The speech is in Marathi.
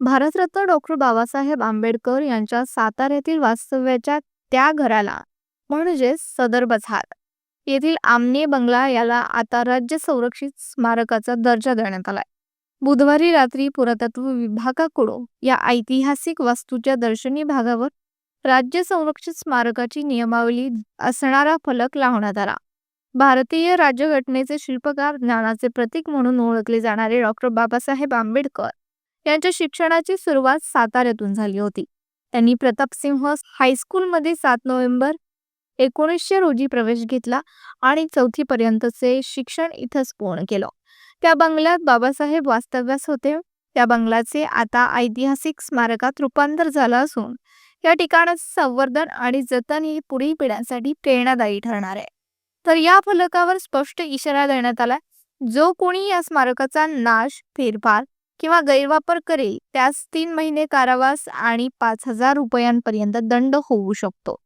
भारतरत्न डॉक्टर बाबासाहेब आंबेडकर यांच्या साताऱ्यातील वास्तव्याच्या त्या घराला म्हणजेच सदर बझार. येथील आमने बंगला याला आता राज्य संरक्षित स्मारकाचा दर्जा देण्यात आलाय. बुधवारी रात्री पुरातत्व विभागाकडून या ऐतिहासिक वास्तूच्या दर्शनी भागावर राज्य संरक्षित स्मारकाची नियमावली असणारा फलक लावण्यात आला. भारतीय राज्यघटनेचे शिल्पकार ज्ञानाचे प्रतीक म्हणून ओळखले जाणारे डॉक्टर बाबासाहेब आंबेडकर यांच्या शिक्षणाची सुरुवात साताऱ्यातून झाली होती. त्यांनी प्रतापसिंह हायस्कूलमध्ये सात नोव्हेंबर एकोणीसशे रोजी प्रवेश घेतला आणि चौथीपर्यंतचे शिक्षण इथंच पूर्ण केलं. त्या बंगल्यात बाबासाहेब वास्तव्यास होते. त्या बंगल्याचे आता ऐतिहासिक स्मारकात रूपांतर झालं असून या ठिकाणाचे संवर्धन आणि जतन ही पुढील पिढ्यांसाठी प्रेरणादायी ठरणार आहे. तर या फलकावर स्पष्ट इशारा देण्यात आला. जो कोणी या स्मारकाचा नाश फेरफार किंवा गैरवापर करेल त्यास तीन महिने कारावास आणि पाच हजार रुपयांपर्यंत दंड होऊ शकतो.